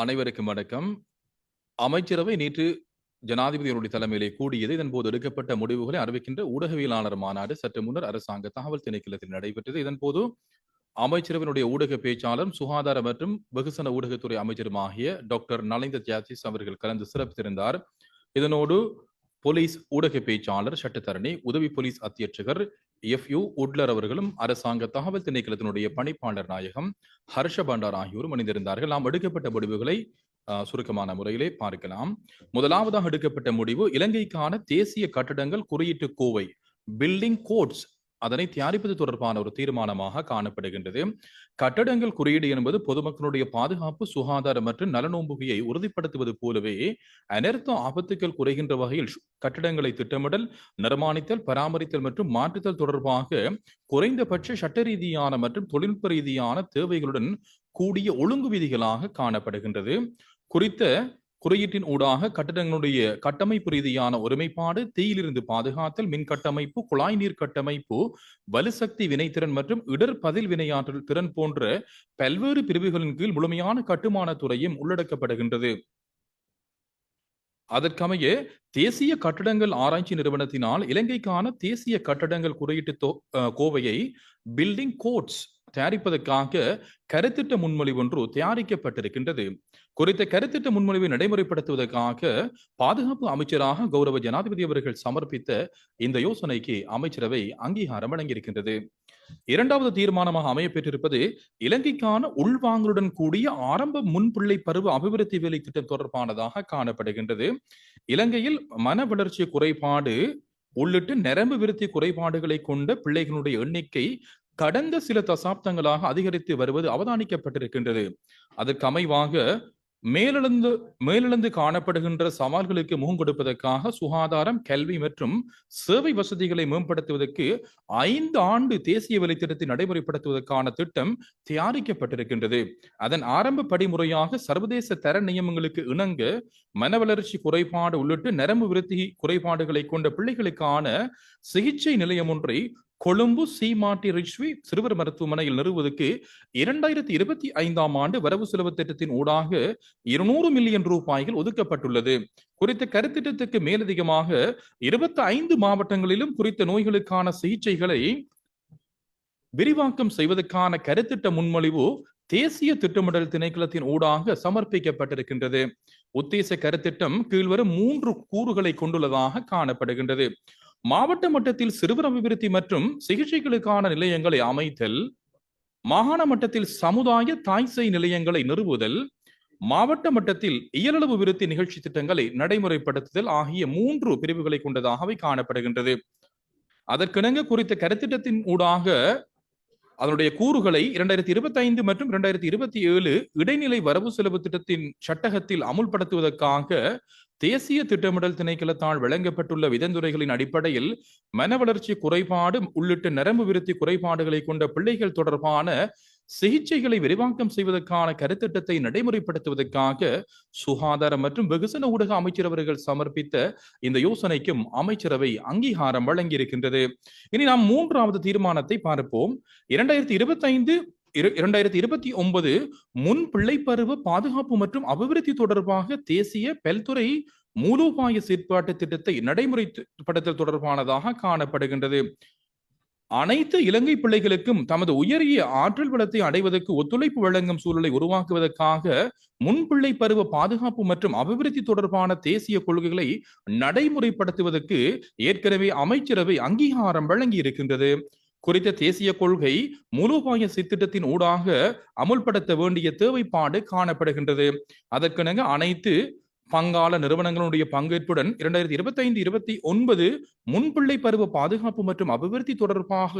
அனைவருக்கும் வணக்கம். அமைச்சரவை நேற்று ஜனாதிபதியினுடைய தலைமையிலே கூடியது. இதன்போது எடுக்கப்பட்ட முடிவுகளை அறிவிக்கின்ற ஊடகவியலாளர் மாநாடு சற்று முன்னர் அரசாங்க தகவல் திணைக்களத்தில் நடைபெற்றது. இதன்போது அமைச்சரவையினுடைய ஊடக பேச்சாளரும், சுகாதார மற்றும் வெகுசன ஊடகத்துறை அமைச்சருமாகிய டாக்டர் நலிந்த ஜாசிஸ் அவர்கள் கலந்து சிறப்பித்திருந்தார். இதனோடு போலீஸ் ஊடக பேச்சாளர், சட்டத்தரணி, உதவி போலீஸ் அத்தியட்சகர் எஃப்.யு. உட்லர் அவர்களும், அரசாங்க தகவல் திணைக்களத்தினுடைய பணிப்பாளர் நாயகம் ஹர்ஷ பண்டார் ஆகியோரும் அணிந்திருந்தார்கள் நாம் எடுக்கப்பட்ட முடிவுகளை சுருக்கமான முறையிலே பார்க்கலாம். முதலாவதாக எடுக்கப்பட்ட முடிவு, இலங்கைக்கான தேசிய கட்டடங்கள் குறியீட்டு கோவை பில்டிங் கோட்ஸ் அதனை தயாரிப்பது தொடர்பான ஒரு தீர்மானமாக காணப்படுகின்றது. கட்டடங்கள் குறியீடு என்பது பொதுமக்களுடைய பாதுகாப்பு, சுகாதாரம் மற்றும் நலனோம்புகையை உறுதிப்படுத்துவது போலவே, அனர்த்த ஆபத்துக்கள் குறைகின்ற வகையில் கட்டடங்களை திட்டமிடல், நிர்மாணித்தல், பராமரித்தல் மற்றும் மாற்றுதல் தொடர்பாக குறைந்தபட்ச சட்ட ரீதியான மற்றும் தொழில்நுட்ப ரீதியான தேவைகளுடன் கூடிய ஒழுங்கு விதிகளாக காணப்படுகின்றது. குறித்த குறியீட்டின் ஊடாக கட்டடங்களுடைய கட்டமைப்பு ரீதியான ஒருமைப்பாடு, தீயிலிருந்து பாதுகாத்தல், மின் கட்டமைப்பு, குழாய் நீர் கட்டமைப்பு, வலுசக்தி வினைத்திறன் மற்றும் இடர் பதில் வினையாற்றல் திறன் போன்ற பல்வேறு பிரிவுகளின் கீழ் முழுமையான கட்டுமான துறையும் உள்ளடக்கப்படுகின்றது. அதற்கமைய தேசிய கட்டடங்கள் ஆராய்ச்சி நிறுவனத்தினால் இலங்கைக்கான தேசிய கட்டடங்கள் குறியீட்டு கோவையை பில்டிங் கோட்ஸ் தயாரிப்பதற்காக கருத்திட்ட முன்மொழிவு ஒன்று தயாரிக்கப்பட்டிருக்கின்றது. குறித்த கருத்திட்ட முன்மொழிவை நடைமுறைப்படுத்துவதற்காக பாதுகாப்பு அமைச்சராக கௌரவ ஜனாதிபதி அவர்கள் சமர்ப்பித்த இந்த யோசனைக்கு அமைச்சரவை அங்கீகாரம் வழங்கியிருக்கின்றது. இரண்டாவது தீர்மானமாக அமையப்பெற்றிருப்பது, இலங்கைக்கான உள்வாங்கலுடன் கூடிய ஆரம்ப முன்பிள்ளை பருவ அபிவிருத்தி வேலை திட்டம் தொடர்பானதாக காணப்படுகின்றது. இலங்கையில் மன வளர்ச்சி குறைபாடு உள்ளிட்டு நரம்பு விருத்தி குறைபாடுகளை கொண்ட பிள்ளைகளுடைய எண்ணிக்கை கடந்த சில தசாப்தங்களாக அதிகரித்து வருவது அவதானிக்கப்பட்டிருக்கின்றது. அதற்கு அமைவாக மேலெழுந்து மேலெழுந்து காணப்படுகின்ற சவால்களுக்கு முகம் கொடுப்பதற்காக சுகாதாரம், கல்வி மற்றும் சேவை வசதிகளை மேம்படுத்துவதற்கு ஐந்து ஆண்டு தேசிய வேலைத்திட்டத்தை நடைமுறைப்படுத்துவதற்கான திட்டம் தயாரிக்கப்பட்டிருக்கின்றது. அதன் ஆரம்ப படிமுறையாக சர்வதேச தர நியமங்களுக்கு இணங்க மனவளர்ச்சி குறைபாடு உள்ளிட்ட நரம்பு விருத்தி குறைபாடுகளை கொண்ட பிள்ளைகளுக்கான சிகிச்சை நிலையம் ஒன்றை கொழும்பு சி.மார்டி ரிட்ஸ்வி சிறுவர் மருத்துவமனையில் நிறுவுவதற்கு 2025ஆம் ஆண்டு வரவு செலவு திட்டத்தின் ஊடாக 200 மில்லியன் ரூபாய்கள் ஒதுக்கப்பட்டுள்ளது. குறித்த கருத்திட்டத்துக்கு மேலதிகமாக 25 மாவட்டங்களிலும் குறித்த நோய்களுக்கான சிகிச்சைகளை விரிவாக்கம் செய்வதற்கான கருத்திட்ட முன்மொழிவு தேசிய திட்டமிடல் திணைக்களத்தின் ஊடாக சமர்ப்பிக்கப்பட்டிருக்கின்றது. உத்தேச கருத்திட்டம் கீழ்வரும் மூன்று கூறுகளை கொண்டுள்ளதாக காணப்படுகின்றது. மாவட்ட மட்டத்தில் சிறுவர் அபிவிருத்தி மற்றும் சிகிச்சைகளுக்கான நிலையங்களை அமைத்தல், மாகாண மட்டத்தில் சமுதாய தாய்சை நிலையங்களை நிறுவுதல், மாவட்ட மட்டத்தில் இயலளவு விருத்தி நிகழ்ச்சி திட்டங்களை நடைமுறைப்படுத்துதல் ஆகிய மூன்று பிரிவுகளை கொண்டதாகவே காணப்படுகின்றது. அதற்கிணங்க குறித்த கருத்திட்டத்தின் ஊடாக அதனுடைய கூறுகளை 2025 மற்றும் 2027 இடைநிலை வரவு செலவு திட்டத்தின் சட்டகத்தில் அமுல்படுத்துவதற்காக தேசிய திட்டமிடல் திணைக்களத்தால் வழங்கப்பட்டுள்ள விதந்துரைகளின் அடிப்படையில் மன வளர்ச்சி குறைபாடு உள்ளிட்ட நரம்பு விருத்தி குறைபாடுகளை கொண்ட பிள்ளைகள் தொடர்பான சிகிச்சைகளை விரிவாக்கம் செய்வதற்கான கருத்திட்டத்தை நடைமுறைப்படுத்துவதற்காக சுகாதாரம் மற்றும் வெகுசன ஊடக அமைச்சர் அவர்கள் சமர்ப்பித்த இந்த யோசனைக்கும் அமைச்சரவை அங்கீகாரம் வழங்கியிருக்கின்றது. இனி நாம் மூன்றாவது தீர்மானத்தை பார்ப்போம். 2025 இரு 2029 முன் பிள்ளைப்பருவ பாதுகாப்பு மற்றும் அபிவிருத்தி தொடர்பாக தேசிய பல்துறை மூலோபாய செயற்பாட்டு திட்டத்தை நடைமுறைப்படுத்தல் தொடர்பானதாக காணப்படுகின்றது. அனைத்து இலங்கை பிள்ளைகளுக்கும் தமது உயரிய ஆற்றல் வளத்தை அடைவதற்கு ஒத்துழைப்பு வழங்கும் சூழலை உருவாக்குவதற்காக முன்பிள்ளை பருவ பாதுகாப்பு மற்றும் அபிவிருத்தி தொடர்பான தேசிய கொள்கைகளை நடைமுறைப்படுத்துவதற்கு ஏற்கனவே அமைச்சரவை அங்கீகாரம் வழங்கியிருக்கின்றது. குறித்த தேசிய கொள்கை மூலோபாய சித்திட்டத்தின் ஊடாக அமுல்படுத்த வேண்டிய தேவைப்பாடு காணப்படுகின்றது. அதற்கிணங்க அனைத்து பங்காள நிறுவனங்களுடைய பங்கேற்புடன் 2025-29 முன்பிள்ளை பருவ பாதுகாப்பு மற்றும் அபிவிருத்தி தொடர்பாக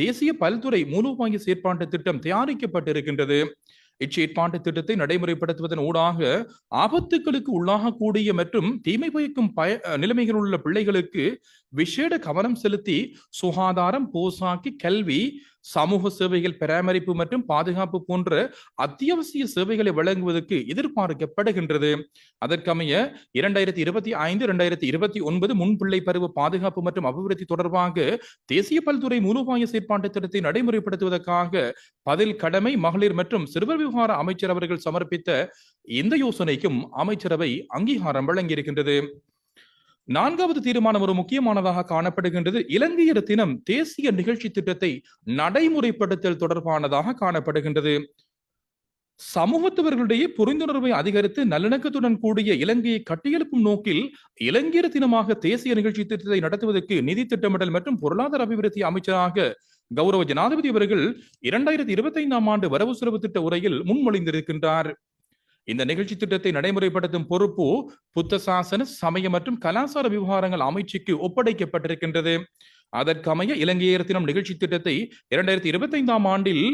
தேசிய பல்துறை மூலோபாய செயற்பாட்டு திட்டம் தயாரிக்கப்பட்டிருக்கின்றது. இச்செயற்பாட்டு திட்டத்தை நடைமுறைப்படுத்துவதன் ஊடாக ஆபத்துக்களுக்கு உள்ளாகக்கூடிய மற்றும் தீமை பயக்கும் பய நிலைமைகள் உள்ள பிள்ளைகளுக்கு விசேட கவனம் செலுத்தி சுகாதாரம், போசாக்கி கல்வி, சமூக சேவைகள் பராமரிப்பு மற்றும் பாதுகாப்பு போன்ற அத்தியாவசிய சேவைகளை வழங்குவதற்கு எதிர்பார்க்கப்படுகின்றது. அதற்கமைய இரண்டாயிரத்தி இருபத்தி ஐந்து இரண்டாயிரத்தி இருபத்தி ஒன்பது முன்பிள்ளை பருவ பாதுகாப்பு மற்றும் அபிவிருத்தி தொடர்பாக தேசிய பல்துறை மூலோபாய செயற்பாட்டு திட்டத்தை நடைமுறைப்படுத்துவதற்காக பதில் கடமை மகளிர் மற்றும் சிறுவர் விவகார அமைச்சர் அவர்கள் சமர்ப்பித்த இந்த யோசனைக்கும் அமைச்சரவை அங்கீகாரம் வழங்கியிருக்கின்றது. நான்காவது தீர்மானம் ஒரு முக்கியமானதாக காணப்படுகின்றது. இலங்கையர் தினம் தேசிய நிகழ்ச்சி திட்டத்தை நடைமுறைப்படுத்தல் தொடர்பானதாக காணப்படுகின்றது. சமூகத்தவர்களிடையே புரிந்துணர்வை அதிகரித்து நல்லிணக்கத்துடன் கூடிய இலங்கையை கட்டியெழுப்பும் நோக்கில் இலங்கையர் தினமாக தேசிய நிகழ்ச்சி திட்டத்தை நடத்துவதற்கு நிதி திட்டமிடல் மற்றும் பொருளாதார அபிவிருத்தி அமைச்சராக கௌரவ ஜனாதிபதி அவர்கள் இரண்டாயிரத்தி இருபத்தி ஐந்தாம் ஆண்டு வரவு செலவு திட்ட உரையில் முன்மொழிந்திருக்கின்றார். இந்த நிகழ்ச்சி திட்டத்தை நடைமுறைப்படுத்தும் பொறுப்பு புத்த சாசன சமய மற்றும் கலாசார விவகாரங்கள் அமைச்சுக்கு ஒப்படைக்கப்பட்டிருக்கின்றது. அதற்கமைய இலங்கையர் தினம் நிகழ்ச்சி திட்டத்தை இரண்டாயிரத்தி இருபத்தி ஐந்தாம் ஆண்டில்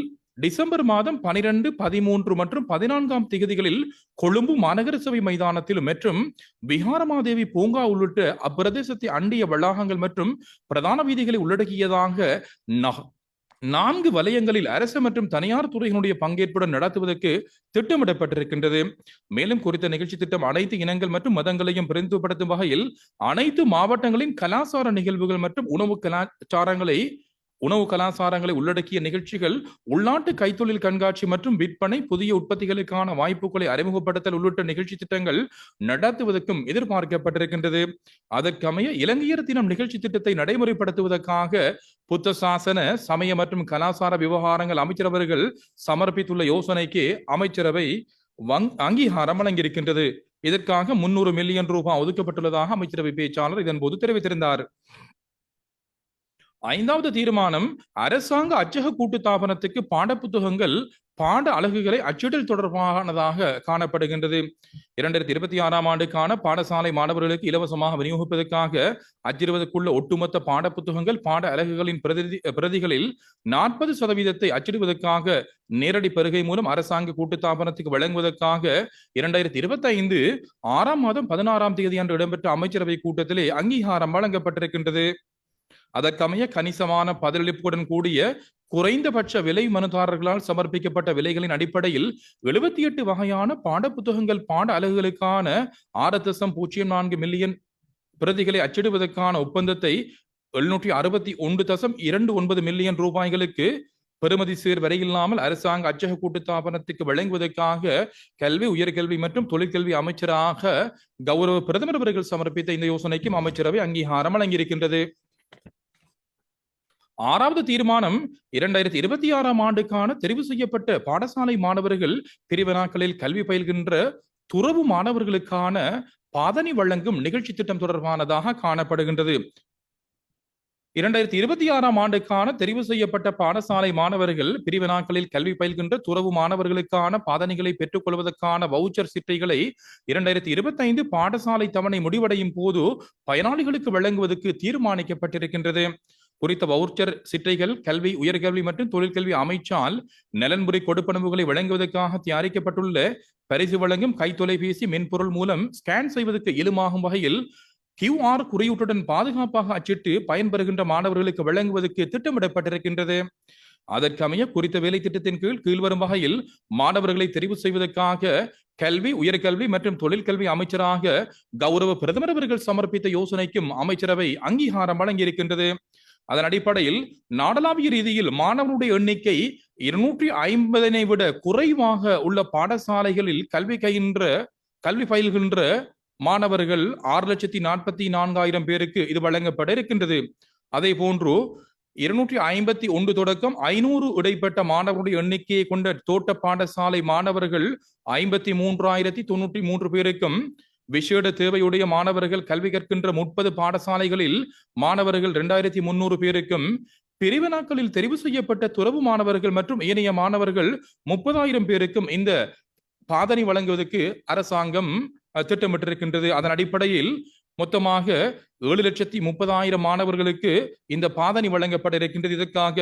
டிசம்பர் மாதம் பனிரெண்டு பதிமூன்று மற்றும் பதினான்காம் திகதிகளில் கொழும்பு மாநகர சபை மைதானத்திலும் மற்றும் விகாரமாதேவி பூங்கா உள்ளிட்ட அப்பிரதேசத்தை அண்டிய வளாகங்கள் மற்றும் பிரதான வீதிகளை உள்ளடக்கியதாக நான்கு வலயங்களில் அரசு மற்றும் தனியார் துறையினுடைய பங்கேற்புடன் நடத்துவதற்கு திட்டமிடப்பட்டிருக்கின்றது. மேலும் குறித்த நிகழ்ச்சி திட்டம் அனைத்து இனங்கள் மற்றும் மதங்களையும் பிரதிநிதிப்படுத்தும் வகையில் அனைத்து மாவட்டங்களின் கலாச்சார நிகழ்வுகள் மற்றும் உணவு கலாச்சாரங்களை உணவு கலாச்சாரங்களை உள்ளடக்கிய நிகழ்ச்சிகள் உள்நாட்டு கைத்தொழில் கண்காட்சி மற்றும் விற்பனை புதிய உற்பத்திகளுக்கான வாய்ப்புகளை அறிமுகப்படுத்தல் உள்ளிட்ட நிகழ்ச்சி திட்டங்கள் நடத்துவதற்கும் எதிர்பார்க்கப்பட்டிருக்கின்றது. அதற்கமைய இலங்கையர் தினம் நிகழ்ச்சி திட்டத்தை நடைமுறைப்படுத்துவதற்காக புத்த சாசன சமய மற்றும் கலாசார விவகாரங்கள் அமைச்சரவர்கள் சமர்ப்பித்துள்ள யோசனைக்கு அமைச்சரவை வங் அங்கீகாரம் வழங்கியிருக்கின்றது. இதற்காக முன்னூறு மில்லியன் ரூபாய் ஒதுக்கப்பட்டுள்ளதாக அமைச்சரவை பேச்சாளர் இதன்போது தெரிவித்திருந்தார். ஐந்தாவது தீர்மானம் அரசாங்க அச்சக கூட்டுத்தாபனத்துக்கு பாடப்புத்தகங்கள் பாட அலகுகளை அச்சிடல் தொடர்பானதாக காணப்படுகின்றது. இரண்டாயிரத்தி இருபத்தி ஆறாம் ஆண்டுக்கான பாடசாலை மாணவர்களுக்கு இலவசமாக விநியோகிப்பதற்காக அச்சிடுவதற்குள்ள ஒட்டுமொத்த பாடப்புத்தகங்கள் பாட அலகுகளின் பிரதி பிரதிகளில் நாற்பது சதவீதத்தை அச்சிடுவதற்காக நேரடி பருகை மூலம் அரசாங்க கூட்டுத்தாபனத்துக்கு வழங்குவதற்காக இரண்டாயிரத்தி இருபத்தி ஐந்து ஆறாம் மாதம் பதினாறாம் தேதி அன்று இடம்பெற்ற அமைச்சரவை கூட்டத்திலே அங்கீகாரம் வழங்கப்பட்டிருக்கின்றது. அதற்கமைய கணிசமான பதிலளிப்புடன் கூடிய குறைந்தபட்ச விலை மனுதாரர்களால் சமர்ப்பிக்கப்பட்ட விலைகளின் அடிப்படையில் எழுபத்தி எட்டு வகையான பாடப்புத்தகங்கள் பாட அலகுகளுக்கான ஆறு தசம் பூஜ்ஜியம் நான்கு மில்லியன் பிரதிகளை அச்சிடுவதற்கான ஒப்பந்தத்தை எழுநூற்றி அறுபத்தி ஒன்று தசம் இரண்டு ஒன்பது மில்லியன் ரூபாய்களுக்கு பெறுமதி சீர் வரையில்லாமல் அரசாங்க அச்சக கூட்டுத்தாபனத்துக்கு வழங்குவதற்காக கல்வி உயர்கல்வி மற்றும் தொழிற்கல்வி அமைச்சராக கௌரவ பிரதமர் அவர்கள் சமர்ப்பித்த இந்த யோசனைக்கும் அமைச்சரவை அங்கீகாரம் வழங்கியிருக்கின்றது. ஆறாவது தீர்மானம் இரண்டாயிரத்தி இருபத்தி ஆறாம் ஆண்டுக்கான தெரிவு செய்யப்பட்ட பாடசாலை மாணவர்கள் பிரிவினாக்களில் கல்வி பயில்கின்ற துறவு மாணவர்களுக்கான பாதணி வழங்கும் நிகழ்ச்சி திட்டம் தொடர்பானதாக காணப்படுகின்றது. இரண்டாயிரத்தி இருபத்தி ஆறாம் ஆண்டுக்கான தெரிவு செய்யப்பட்ட பாடசாலை மாணவர்கள் பிரிவினாக்களில் கல்வி பயில்கின்ற துறவு மாணவர்களுக்கான பாதணிகளை பெற்றுக் கொள்வதற்கான வவுச்சர் சிட்டைகளை இரண்டாயிரத்தி இருபத்தி ஐந்து பாடசாலை தவணை முடிவடையும் போது பயனாளிகளுக்கு வழங்குவதற்கு தீர்மானிக்கப்பட்டிருக்கின்றது. குறித்த வவுச்சர் சிட்டைகள் கல்வி உயர்கல்வி மற்றும் தொழிற்கல்வி அமைச்சால் நலன்புரி கொடுப்பனவுகளை வழங்குவதற்காக தயாரிக்கப்பட்டுள்ள பரிசு வழங்கும் கைத்தொலைபேசி மென்பொருள் மூலம் ஸ்கேன் செய்வதற்கு இயலுமாகும் வகையில் கியூஆர் குறியீட்டுடன் பாதுகாப்பாக அச்சிட்டு பயன்பெறுகின்ற மாணவர்களுக்கு வழங்குவதற்கு திட்டமிடப்பட்டிருக்கின்றது. அதற்கமைய குறித்த வேலை திட்டத்தின் கீழ் கீழ்வரும் வகையில் மாணவர்களை தெரிவு செய்வதற்காக கல்வி உயர்கல்வி மற்றும் தொழிற்கல்வி அமைச்சராக கௌரவ பிரதமர் அவர்கள் சமர்ப்பித்த யோசனைக்கும் அமைச்சரவை அங்கீகாரம் வழங்கியிருக்கின்றது. அதன் அடிப்படையில் நாடளாவிய ரீதியில் மாணவனுடைய எண்ணிக்கை இருநூற்றி ஐம்பதனை விட குறைவாக உள்ள பாடசாலைகளில் கல்வி கைகின்ற கல்வி பயில்கின்ற மாணவர்கள் ஆறு லட்சத்தி நாற்பத்தி நான்காயிரம் பேருக்கு இது வழங்கப்பட இருக்கின்றது. அதே போன்று இருநூற்றி ஐம்பத்தி ஒன்று தொடக்கம் ஐநூறு இடைப்பட்ட மாணவருடைய எண்ணிக்கையை கொண்ட தோட்ட பாடசாலை மாணவர்கள் ஐம்பத்தி மூன்றாயிரத்தி தொண்ணூற்றி மூன்று பேருக்கும் விசேட தேவையுடைய மாணவர்கள் கல்வி கற்கின்ற முப்பது பாடசாலைகளில் மாணவர்கள் இரண்டாயிரத்தி முன்னூறு பேருக்கும் பிரிவு நாட்களில் தெரிவு செய்யப்பட்ட துறவு மாணவர்கள் மற்றும் ஏனைய மாணவர்கள் முப்பதாயிரம் பேருக்கும் இந்த பாதணி வழங்குவதற்கு அரசாங்கம் திட்டமிட்டிருக்கின்றது. அதன் அடிப்படையில் மொத்தமாக ஏழு லட்சத்தி முப்பதாயிரம் மாணவர்களுக்கு இந்த பாதணி வழங்கப்பட இருக்கின்றது இதற்காக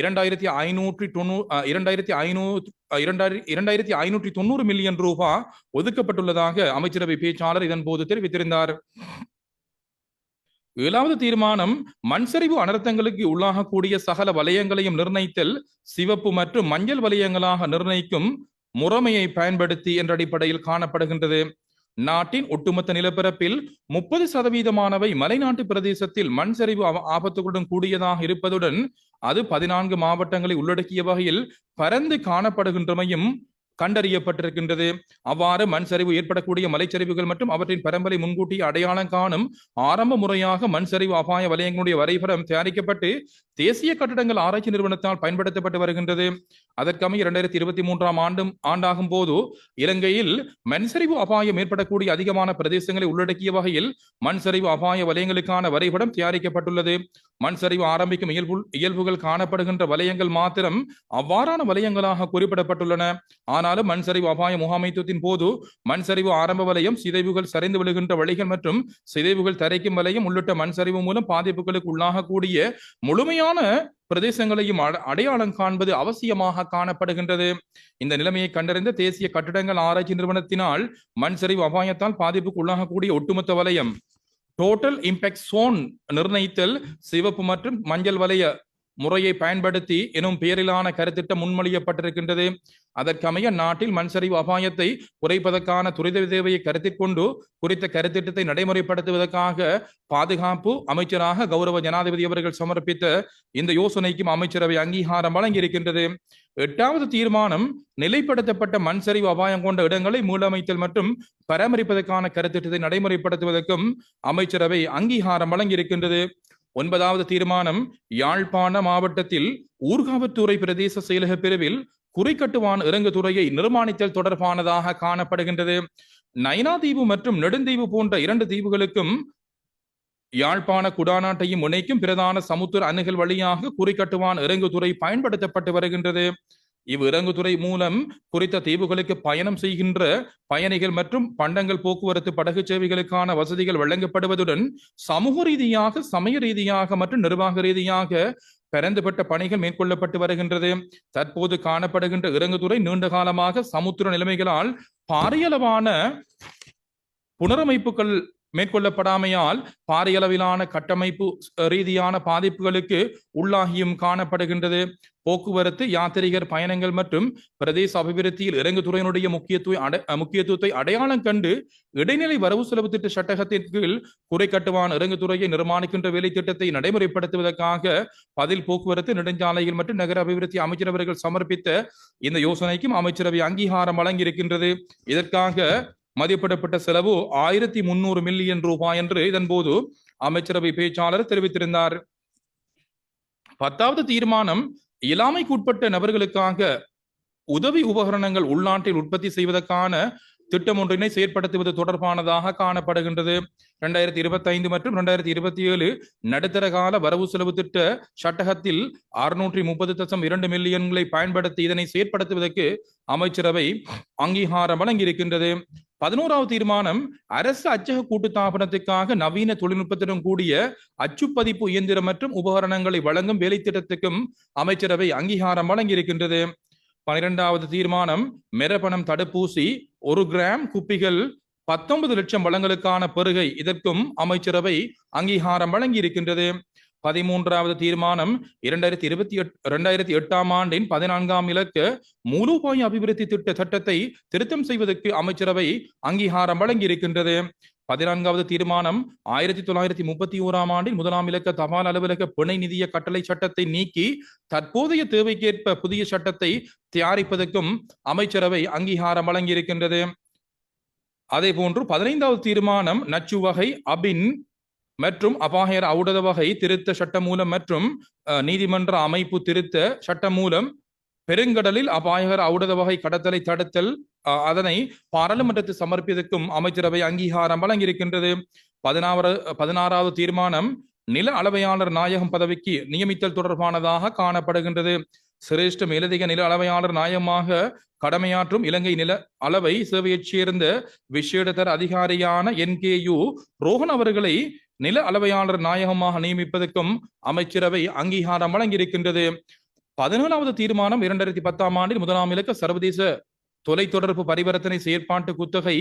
இரண்டாயிரத்தி ஐநூற்றி தொண்ணூ இரண்டாயிரத்தி ஐநூறு இரண்டாயிரத்தி இரண்டாயிரத்தி ஐநூற்றி தொண்ணூறு மில்லியன் ரூபாய் ஒதுக்கப்பட்டுள்ளதாக அமைச்சரவை பேச்சாளர் இதன் போது தெரிவித்திருந்தார். ஏழாவது தீர்மானம் மண்சரிவு அனர்த்தங்களுக்கு உள்ளாகக்கூடிய சகல வலயங்களையும் நிர்ணயித்தல் சிவப்பு மற்றும் மஞ்சள் வலயங்களாக நிர்ணயிக்கும் முறைமையை பயன்படுத்தி என்ற அடிப்படையில் காணப்படுகின்றது. நாட்டின் ஒட்டுமொத்த நிலப்பரப்பில் முப்பது சதவீதமானவை மலைநாட்டு பிரதேசத்தில் மண் சரிவு ஆபத்துகளுடன் கூடியதாக இருப்பதுடன் அது பதினான்கு மாவட்டங்களை உள்ளடக்கிய வகையில் பரந்து காணப்படுகின்றமையும் கண்டறியப்பட்டிருக்கின்றது. அவ்வாறு மண் சரிவு ஏற்படக்கூடிய மலைச்சரிவுகள் மற்றும் அவற்றின் பரம்பரை முன்கூட்டி அடையாளம் காணும் ஆரம்ப முறையாக மண் சரிவு அபாய வலயங்களுடைய வரைபடம் தயாரிக்கப்பட்டு தேசிய கட்டடங்கள் ஆராய்ச்சி நிறுவனத்தால் பயன்படுத்தப்பட்டு வருகின்றது. அதற்கமைய இரண்டாயிரத்தி இருபத்தி மூன்றாம் ஆண்டும் ஆண்டாகும் போது இலங்கையில் மண் சரிவு அபாயம் ஏற்படக்கூடிய அதிகமான பிரதேசங்களை உள்ளடக்கிய வகையில் மண் சரிவு அபாய வலயங்களுக்கான வரைபடம் தயாரிக்கப்பட்டுள்ளது. மண் சரிவு ஆரம்பிக்கும் இயல்பு இயல்புகள் காணப்படுகின்ற வலயங்கள் மாத்திரம் அவ்வாறான வலயங்களாக குறிப்பிடப்பட்டுள்ளன. ஆனால் ஆனாலும் மண் சரிவு அபாய முகாமைத்துவத்தின் போது மண் சரிவு ஆரம்ப வலயம் சிதைவுகள் சரிந்து விழுகின்ற வழிகள் மற்றும் சிதைவுகள் தரைக்கும் வலயம் உள்ளிட்ட மண் சரிவு மூலம் பாதிப்புகளுக்கு உள்ளாகக்கூடிய முழுமையான பிரதேசங்களையும் அடையாளம் காண்பது அவசியமாக காணப்படுகின்றது. இந்த நிலைமையை கண்டறிந்த தேசிய கட்டிடங்கள் ஆராய்ச்சி நிறுவனத்தினால் மண் சரிவு அபாயத்தால் பாதிப்புக்கு உள்ளாகக்கூடிய ஒட்டுமொத்த வலயம் டோட்டல் இம்பாக்ட் சோன் நிர்ணயித்தல் சிவப்பு மற்றும் மஞ்சள் வலய முறையை பயன்படுத்தி எனும் பெயரிலான கருத்திட்டம் முன்மொழியப்பட்டிருக்கின்றது. அதற்கமைய நாட்டில் மண்சரிவு அபாயத்தை குறைப்பதற்கான துரித தேவையை கருத்தில் கொண்டு குறித்த கருத்திட்டத்தை நடைமுறைப்படுத்துவதற்காக பாதுகாப்பு அமைச்சராக கௌரவ ஜனாதிபதி அவர்கள் சமர்ப்பித்த இந்த யோசனைக்கும் அமைச்சரவை அங்கீகாரம் வழங்கியிருக்கின்றது. எட்டாவது தீர்மானம் நிலைப்படுத்தப்பட்ட மண் சரிவு அபாயம் கொண்ட இடங்களை மூலமைத்தல் மற்றும் பராமரிப்பதற்கான கருத்திட்டத்தை நடைமுறைப்படுத்துவதற்கும் அமைச்சரவை அங்கீகாரம் வழங்கியிருக்கின்றது. ஒன்பதாவது தீர்மானம் யாழ்ப்பாண மாவட்டத்தில் ஊர்காவத்துறை பிரதேச செயலக பிரிவில் குறைக்கட்டுவான் இறங்குதுறையை நிர்மாணித்தல் தொடர்பானதாக காணப்படுகின்றது. நைனாதீவு மற்றும் நெடுந்தீவு போன்ற இரண்டு தீவுகளுக்கும் யாழ்ப்பாண குடாநாட்டையும் இணைக்கும் பிரதான சமுத்திர அணுகல் வழியாக குறிக்கட்டுவான் இறங்குதுறை பயன்படுத்தப்பட்டு வருகின்றது. இவ் இறங்குதுறை மூலம் குறித்த தீவுகளுக்கு பயணம் செய்கின்ற பயணிகள் மற்றும் பண்டங்கள் போக்குவரத்து படகு சேவைகளுக்கான வசதிகள் வழங்கப்படுவதுடன் சமூக ரீதியாக சமய ரீதியாக மற்றும் நிர்வாக ரீதியாக பரந்துபட்ட பணிகள் மேற்கொள்ளப்பட்டு வருகின்றது. தற்போது காணப்படுகின்ற இறங்குதுறை நீண்ட காலமாக சமுத்திர நிலைமைகளால் பாரியளவான புனரமைப்புகள் மேற்கொள்ளப்படாமையால் பாரியளவிலான கட்டமைப்பு ரீதியான பாதிப்புகளுக்கு உள்ளாகியும் காணப்படுகின்றது. போக்குவரத்து யாத்திரிகர் பயணங்கள் மற்றும் பிரதேச அபிவிருத்தியில் இறங்குதுறையினுடைய முக்கியத்துவ முக்கியத்துவத்தை அடையாளம் கண்டு இடைநிலை வரவு செலவு திட்ட சட்டகத்தின் கீழ் குறைக்கட்டுவான் இறங்குதுறையை நிர்மாணிக்கின்ற வேலை திட்டத்தை நடைமுறைப்படுத்துவதற்காக பதில் போக்குவரத்து நெடுஞ்சாலைகள் மற்றும் நகர அபிவிருத்தி அமைச்சரவர்கள் சமர்ப்பித்த இந்த யோசனைக்கும் அமைச்சரவை அங்கீகாரம் வழங்கியிருக்கின்றது. இதற்காக மதிப்பிடப்பட்ட செலவு ஆயிரத்தி முன்னூறு மில்லியன் ரூபாய் என்று இதன்போது அமைச்சரவை பேச்சாளர் தெரிவித்திருந்தார். பத்தாவது தீர்மானம் இயலாமைக்குட்பட்ட நபர்களுக்காக உதவி உபகரணங்கள் உள்நாட்டில் உற்பத்தி செய்வதற்கான திட்டம் ஒன்றினை செயற்படுத்துவது தொடர்பானதாக காணப்படுகின்றது. இரண்டாயிரத்தி இருபத்தி ஐந்து மற்றும் இரண்டாயிரத்தி இருபத்தி ஏழு நடுத்தர கால வரவு செலவு திட்ட சட்டகத்தில் அறுநூற்றி முப்பது தசம் இரண்டு மில்லியன்களை பயன்படுத்தி இதனை செயற்படுத்துவதற்கு அமைச்சரவை அங்கீகாரம் வழங்கியிருக்கின்றது. பதினோராவது தீர்மானம் அரசு அச்சக கூட்டுத்தாபனத்துக்காக நவீன தொழில்நுட்பத்துடன் கூடிய அச்சுப்பதிப்பு இயந்திரம் மற்றும் உபகரணங்களை வழங்கும் வேலை திட்டத்துக்கும் அமைச்சரவை அங்கீகாரம் வழங்கியிருக்கின்றது. பனிரெண்டாவது தீர்மானம் மெரபணம் தடுப்பூசி ஒரு கிராம் குப்பிகள் பத்தொன்பது லட்சம் வளங்களுக்கான பருகை இதற்கும் அமைச்சரவை அங்கீகாரம் வழங்கி இருக்கின்றது பதிமூன்றாவது தீர்மானம் இரண்டாயிரத்தி இருபத்தி எட் இரண்டாயிரத்தி எட்டாம் ஆண்டின் பதினான்காம் இலக்கு மூலோபாய அபிவிருத்தி திட்ட சட்டத்தை திருத்தம் செய்வதற்கு அமைச்சரவை அங்கீகாரம் வழங்கியிருக்கின்றது. பதினான்காவது தீர்மானம் ஆயிரத்தி தொள்ளாயிரத்தி முப்பத்தி ஓராம் ஆண்டில் முதலாம் இலக்க தபால் அலுவலக பிணை நிதிய கட்டளை சட்டத்தை நீக்கி தற்போதைய தேவைக்கேற்ப புதிய சட்டத்தை தயாரிப்பதற்கும் அமைச்சரவை அங்கீகாரம் வழங்கியிருக்கின்றது. அதே போன்று பதினைந்தாவது தீர்மானம் நச்சு வகை அபின் மற்றும் அபாயர் அவுடத வகை திருத்த சட்டமூலம் மற்றும் நீதிமன்ற அமைப்பு திருத்த சட்டமூலம் பெருங்கடலில் அபாயகர அவுடத வகை கடத்தலை தடுத்தல் அஹ், அதனை பாராளுமன்றத்தில் சமர்ப்பிதற்கும் அமைச்சரவை அங்கீகாரம் வழங்கியிருக்கின்றது. பதினாறு பதினாறாவது தீர்மானம் நில அளவையாளர் நாயகம் பதவிக்கு நியமித்தல் தொடர்பானதாக காணப்படுகின்றது. சிரேஷ்ட மேலதிக நில அளவையாளர் நாயகமாக கடமையாற்றும் இலங்கை நில அளவை சேவையைச் சேர்ந்த விசேடதர அதிகாரியான என். கேயு ரோஹன் அவர்களை நில அளவையாளர் நாயகமாக நியமிப்பதற்கும் அமைச்சரவை அங்கீகாரம் வழங்கியிருக்கின்றது. பதினேழாவது தீர்மானம் இரண்டாயிரத்தி பத்தாம் ஆண்டில் முதலாம் இலக்க சர்வதேச தொலைத்தொடர்பு பரிவர்த்தனை செயற்பாட்டு குத்தகை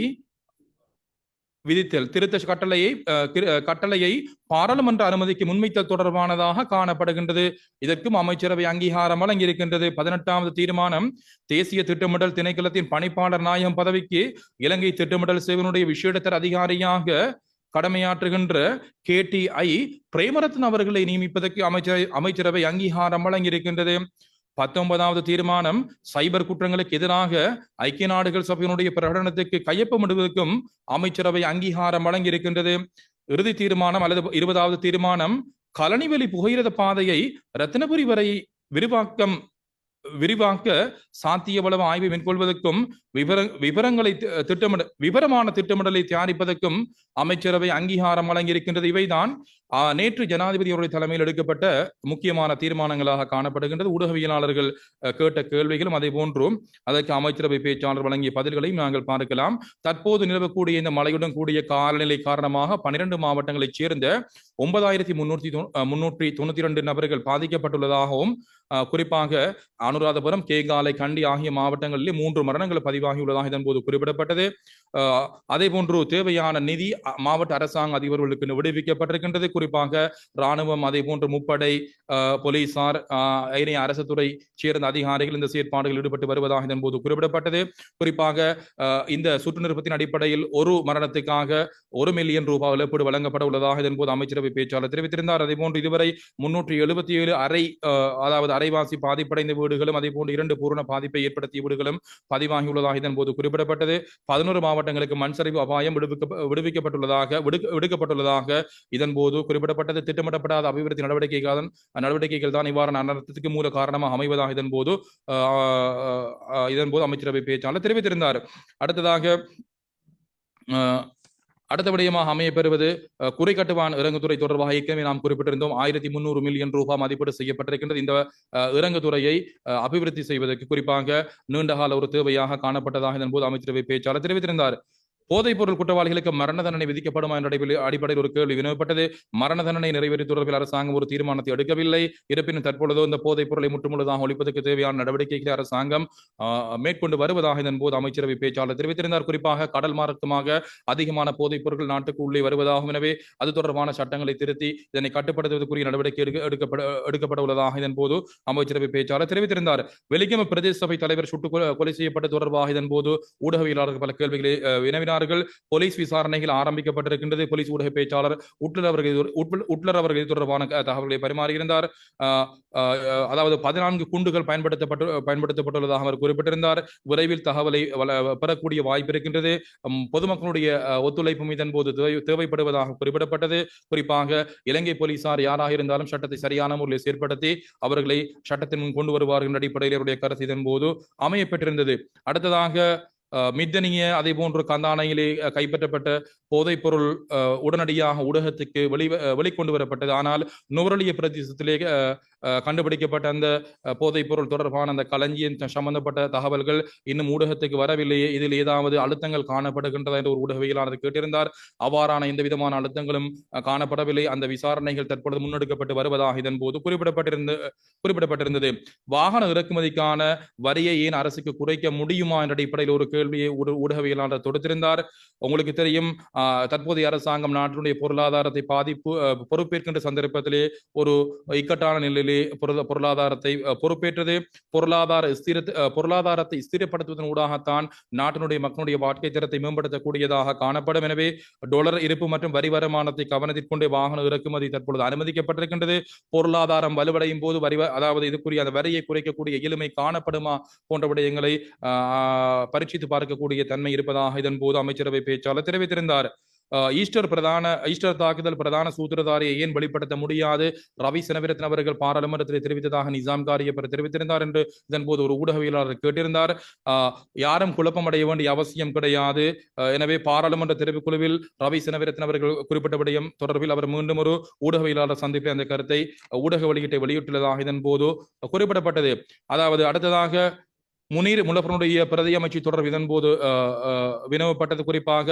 விதித்தல். திருத்த கட்டளையை அஹ், திரு- கட்டளையை பாராளுமன்ற அனுமதிக்கு முன்வைத்தல் தொடர்பானதாக காணப்படுகின்றது. இதற்கும் அமைச்சரவை அங்கீகாரம் வழங்கியிருக்கின்றது. பதினெட்டாவது தீர்மானம் தேசிய திட்டமிடல் திணைக்களத்தின் பணிப்பாளர் நாயகம் பதவிக்கு இலங்கை திட்டமிடல் சேவனுடைய விசேடத்தர் அதிகாரியாக கடமையாற்றுகின்ற கே டி ஐ பிரேமரத்ன அவர்களை நியமிப்பதற்கு அமைச்சர் அமைச்சரவை அங்கீகாரம் வழங்கியிருக்கின்றது. பத்தொன்பதாவது தீர்மானம் சைபர் குற்றங்களுக்கு எதிராக ஐக்கிய நாடுகள் சபையினுடைய பிரகடனத்துக்கு கையொப்பமிடுவதற்கும் அமைச்சரவை அங்கீகாரம் வழங்கியிருக்கின்றது. இறுதி தீர்மானம் அல்லது இருபதாவது தீர்மானம் கலனிவெளி புகையிரத பாதையை ரத்தினபுரி வரை விரிவாக்கம் விரிவாக்க சாத்தியவளவு ஆய்வை மேற்கொள்வதற்கும் விவர விவரங்களை திட்டமிட விவரமான திட்டமிடலை தயாரிப்பதற்கும் அமைச்சரவை அங்கீகாரம் வழங்கியிருக்கின்றது. இவைதான் நேற்று ஜனாதிபதி அவருடைய தலைமையில் எடுக்கப்பட்ட முக்கியமான தீர்மானங்களாக காணப்படுகின்றது. ஊடகவியலாளர்கள் அஹ், கேட்ட கேள்விகளும் அதே போன்றும் அதற்கு அமைச்சரவை பேச்சாளர் வழங்கிய பதில்களையும் நாங்கள் பார்க்கலாம். தற்போது நிலவக்கூடிய இந்த மழையுடன் கூடிய காலநிலை காரணமாக பனிரெண்டு மாவட்டங்களைச் சேர்ந்த ஒன்பதாயிரத்தி முன்னூற்றி முன்னூற்றி தொண்ணூத்தி இரண்டு நபர்கள் பாதிக்கப்பட்டுள்ளதாகவும் குறிப்பாக அனுராதபுரம் கேகாலை கண்டி ஆகிய மாவட்டங்களிலே மூன்று மரணங்கள் பதிவாகியுள்ளதாக இதன்போது குறிப்பிடப்பட்டது. அதே போன்று தேவையான நிதி மாவட்ட அரசாங்க அதிபர்களுக்கு விடுவிக்கப்பட்டிருக்கின்றது. குறிப்பாக இராணுவம் அதே போன்று முப்படை போலீசார் அஹ், அரசு துறை சேர்ந்த அதிகாரிகள் இந்த செயற்பாடுகளில் ஈடுபட்டு வருவதாக இதன்போது குறிப்பிடப்பட்டது. குறிப்பாக இந்த சுற்று நிருப்பத்தின் அடிப்படையில் ஒரு மரணத்துக்காக ஒரு மில்லியன் ரூபாய் இழப்பீடு வழங்கப்பட உள்ளதாக இதன்போது அமைச்சரவை பேச்சாளர் தெரிவித்திருந்தார். அதே போன்று இதுவரை முன்னூற்றி எழுபத்தி ஏழு அரை அதாவது அரைவாசி பாதிப்படைந்த வீடுகளும் அதே போன்று இரண்டு பூரண பாதிப்பை ஏற்படுத்திய வீடுகளும் பதிவாகியுள்ளதாக இதன்போது குறிப்பிடப்பட்டது. பதினோரு மாவட்டங்களுக்கு மண் சரிவு அபாயம் விடுவிக்க விடுவிக்கப்பட்டுள்ளதாக விடுக்கப்பட்டுள்ளதாக விடுக்கப்பட்டுள்ளதாக இதன்போது குறிப்பிடப்பட்டது. திட்டமிடப்படாத அபிவிருத்தி நடவடிக்கைகள் நடவடிக்கைகள் தான் இவ்வாறான அனர்த்தத்துக்கு மூல காரணமாக அமைவதாக இதன் போது இதன் இதன்போது அமைச்சரவை பேச்சாளர் தெரிவித்திருந்தார். அடுத்ததாக அஹ், அடுத்த விடயமாக அமைய பெறுவது குறை கட்டுவான் இறங்குத்துறை தொடர்பாக ஏற்கனவே நாம் குறிப்பிட்டிருந்தோம் ஆயிரத்தி முன்னூறு மில்லியன் ரூபாய் மதிப்பீடு செய்யப்பட்டிருக்கின்றது. இந்த இறங்குத்துறையை இறங்குதுறையை அஹ், அபிவிருத்தி செய்வதற்கு குறிப்பாக நீண்டகால ஒரு தேவையாக காணப்பட்டதாக இதன்போது அமைச்சரவை பேச்சாளர் தெரிவித்திருந்தார். போதைப் பொருள் குற்றவாளிகளுக்கு மரண தண்டனை விதிக்கப்படுமா என்ற அடிப்படையில் அடிப்படையில் ஒரு கேள்வி வினவப்பட்டது. மரண தண்டனை நிறைவேறி தொடர்பில் அரசாங்கம் ஒரு தீர்மானத்தை எடுக்கவில்லை. இருப்பினும் தற்பொழுதோ இந்த போதைப் பொருளை முற்றுமுழுதாக ஒழிப்பதற்கு தேவையான நடவடிக்கைகளை அரசாங்கம் மேற்கொண்டு வருவதாக இதன் போது அமைச்சரவை பேச்சாளர் தெரிவித்திருந்தார். குறிப்பாக கடல் மார்க்கமாக அதிகமான போதைப் பொருட்கள் நாட்டுக்கு உள்ளே வருவதாகும். எனவே அது தொடர்பான சட்டங்களை திருத்தி இதனை கட்டுப்படுத்துவதற்குரிய நடவடிக்கை எடுக்க எடுக்கப்பட எடுக்கப்பட உள்ளதாக இதன் போது அமைச்சரவை பேச்சாளர் தெரிவித்திருந்தார். வெலிகம பிரதேச சபை தலைவர் சுட்டுக் கொலை- செய்யப்பட்ட தொடர்பாக இதன் போது ஊடகவியலாளர்கள் பல கேள்விகளை வினவினார் வினவினார்கள் போலீஸ் விசாரணைகள் ஆரம்பிக்கப்பட்டிருக்கின்றது. போலீஸ் ஊடக பேச்சாளர் உட்லர் அவர்கள் உட்லர் அவர்கள் தொடர்பான தகவல்களை பரிமாறியிருந்தார். அதாவது பதினான்கு குண்டுகள் பயன்படுத்தப்பட்டு பயன்படுத்தப்பட்டுள்ளதாக அவர் குறிப்பிட்டிருந்தார். விரைவில் தகவலை பெறக்கூடிய வாய்ப்பு இருக்கின்றது. பொதுமக்களுடைய அஹ், ஒத்துழைப்பும் இதன் போது தேவைப்படுவதாக குறிப்பிடப்பட்டது. குறிப்பாக இலங்கை போலீசார் யாராக இருந்தாலும் சட்டத்தை சரியான முறையில் செயற்படுத்தி அவர்களை சட்டத்தின் முன் கொண்டு வருவார்கள் அடிப்படையில் அவருடைய கருத்து இதன் போது அமையப்பெற்றிருந்தது. அடுத்ததாக மித்தனிய அதே போன்று கந்தானையிலே கைப்பற்றப்பட்ட போதைப் பொருள் உடனடியாக ஊடகத்துக்கு வெளி வெளிக்கொண்டு வரப்பட்டது ஆனால் நுவரலிய பிரதேசத்திலே கண்டுபிடிக்கப்பட்ட அந்த போதைப்பொருள் போதைப் பொருள் தொடர்பான அந்த களஞ்சியம் சம்பந்தப்பட்ட தகவல்கள் இன்னும் ஊடகத்துக்கு வரவில்லையே. இதில் ஏதாவது அழுத்தங்கள் காணப்படுகின்றதா என்று ஒரு ஊடகவியலாளர் கேட்டிருந்தார். அவ்வாறான எந்த விதமான அழுத்தங்களும் காணப்படவில்லை. அந்த விசாரணைகள் தற்பொழுது முன்னெடுக்கப்பட்டு வருவதாக இதன் போது குறிப்பிடப்பட்டிருந்த குறிப்பிடப்பட்டிருந்தது. வாகன இறக்குமதிக்கான வரியை ஏன் அரசுக்கு குறைக்க முடியுமா என்ற அடிப்படையில் ஒரு கேள்வியை ஊடகவியலாளர் தொடுத்திருந்தார். உங்களுக்கு தெரியும் தற்போதைய அரசாங்கம் நாட்டினுடைய பொருளாதாரத்தை பாதிப்பு பொறுப்பேற்கின்ற சந்தர்ப்பத்திலே ஒரு இக்கட்டான நிலையிலே பொருளாதாரத்தை பொறுப்பேற்றது. பொருளாதார ஸ்திர பொருளாதாரத்தை ஸ்திரப்படுத்துவதன் ஊடாகத்தான் நாட்டினுடைய மக்களுடைய வாழ்க்கை தரத்தை மேம்படுத்தக்கூடியதாக காணப்படும். எனவே டொலர் இருப்பு மற்றும் வரி வருமானத்தை கவனத்திற்கொண்டே வாகன இறக்குமதி தற்பொழுது அனுமதிக்கப்பட்டிருக்கின்றது. பொருளாதாரம் வலுவடையும் போது வரி அதாவது இதுக்குரிய அந்த வரியை குறைக்கக்கூடிய இயலுமை காணப்படுமா போன்ற விடயங்களை பரீட்சித்து பார்க்கக்கூடிய தன்மை இருப்பதாக இதன் போது அமைச்சரவை பேச்சாளர் தெரிவித்திருந்தார். ஈஸ்டர் பிரதான ஈஸ்டர் தாக்குதல் பிரதான சூத்திரதாரியை ஏன் வெளிப்படுத்த முடியாது? ரவி சினவிரத்ன அவர்கள் பாராளுமன்றத்தில் தெரிவித்ததாக நிசாம் காரியப்பர் தெரிவித்திருந்தார் என்று இதன் போது ஒரு ஊடகவியலாளர் கேட்டிருந்தார். யாரும் குழப்பமடைய வேண்டிய அவசியம் கிடையாது. எனவே பாராளுமன்ற தெரிவுக்குழுவில் ரவி சினவிரத்ன அவர்கள் குறிப்பிட்ட விடயம் தொடர்பில் அவர் மீண்டும் ஒரு ஊடகவியலாளர் சந்திப்பில் அந்த கருத்தை ஊடக வெளியீட்டை வெளியிட்டுள்ளதாக இதன் போது குறிப்பிடப்பட்டது. அதாவது அடுத்ததாக முனீர் முலப்பனுடைய பிரதி அமைச்சு தொடர் இதன் போது வினவப்பட்டது குறிப்பாக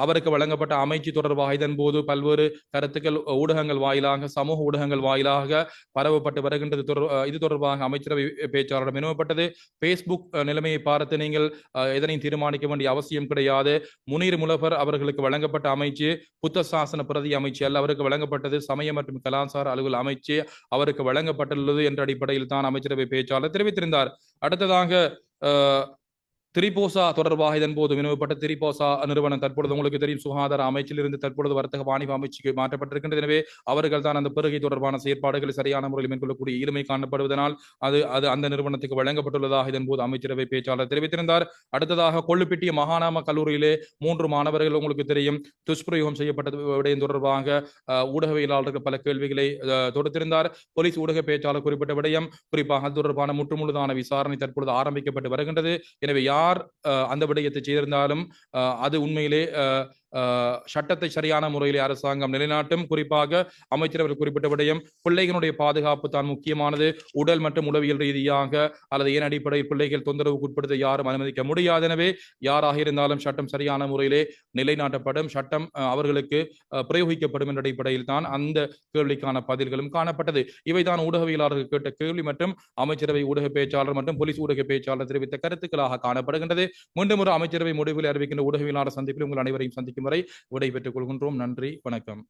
அவருக்கு வழங்கப்பட்ட அமைச்சு தொடர்பாக இதன் போது பல்வேறு கருத்துக்கள் ஊடகங்கள் வாயிலாக சமூக ஊடகங்கள் வாயிலாக பரவப்பட்டு வருகின்றது தொடர் இது தொடர்பாக அமைச்சரவை பேச்சாளரிடம் வினவப்பட்டது. பேஸ்புக் நிலைமையை பார்த்து நீங்கள் அஹ், எதனையும் தீர்மானிக்க வேண்டிய அவசியம் கிடையாது. முனீர் முலபர் அவர்களுக்கு வழங்கப்பட்ட அமைச்சு புத்த சாசன பிரதி அமைச்சு அல்ல அவருக்கு வழங்கப்பட்டது சமய மற்றும் கலாச்சார அலுவல் அமைச்சு அவருக்கு வழங்கப்பட்டுள்ளது என்ற அடிப்படையில் தான் அமைச்சரவை பேச்சாளர் தெரிவித்திருந்தார். அடுத்ததாக திரிபோசா தொடர்பாக இதன் போது வினவப்பட்ட திரிபோசா நிறுவனம் தற்பொழுது உங்களுக்கு தெரியும். சுகாதார அமைச்சிலிருந்து தற்பொழுது வர்த்தக வாணிப அமைச்சுக்கு மாற்றப்பட்டிருக்கின்றது. எனவே அவர்கள் தான் அந்த பெருகை தொடர்பான செயற்பாடுகளை சரியான முறையில் மேற்கொள்ளக்கூடிய ஈடுமை காணப்படுவதனால் அது அது அந்த நிறுவனத்துக்கு வழங்கப்பட்டுள்ளதாக இதன் போது அமைச்சரவை பேச்சாளர் தெரிவித்திருந்தார். அடுத்ததாக கொள்ளுப்பிட்டிய மகாநாம கல்லூரியிலே மூன்று மாணவர்கள் உங்களுக்கு தெரியும். துஷ்பிரயோகம் செய்யப்பட்ட விடயம் தொடர்பாக ஊடகவியலாளர்கள் பல கேள்விகளை தொடுத்திருந்தார். போலீஸ் ஊடக பேச்சாளர் குறிப்பிட்ட விடயம் குறிப்பாக அது தொடர்பான முற்றுமுழுதான விசாரணை தற்பொழுது ஆரம்பிக்கப்பட்டு வருகின்றது. எனவே யார் அஹ், அந்த விடயத்தை செய்திருந்தாலும் அது உண்மையிலே சட்டத்தை சரியான முறையில் அரசாங்கம் நிலைநாட்டும். குறிப்பாக அமைச்சரவர் குறிப்பிட்ட விடயம் பிள்ளைகளுடைய பாதுகாப்பு தான் முக்கியமானது. உடல் மற்றும் உளவியல் ரீதியாக அல்லது ஏன் அடிப்படையில் பிள்ளைகள் தொந்தரவுக்கு உட்படுத்த யாரும் அனுமதிக்க முடியாது. எனவே யாராக இருந்தாலும் சட்டம் சரியான முறையிலே நிலைநாட்டப்படும். சட்டம் அவர்களுக்கு பிரயோகிக்கப்படும் என்ற அடிப்படையில் தான் அந்த கேள்விக்கான பதில்களும் காணப்பட்டது. இவைதான் ஊடகவியலாளர்கள் கேட்ட கேள்வி மற்றும் அமைச்சரவை ஊடக பேச்சாளர் மற்றும் போலீஸ் ஊடக பேச்சாளர் தெரிவித்த கருத்துக்களாக காணப்படுகின்றது. மீண்டும் ஒரு அமைச்சரவை முடிவில் அறிவிக்கின்ற ஊடகவியலாளர் சந்திப்பில் உங்கள் அனைவரையும் சந்திக்கும் வரை விடைபெற்றுக் கொள்கின்றோம். நன்றி வணக்கம்.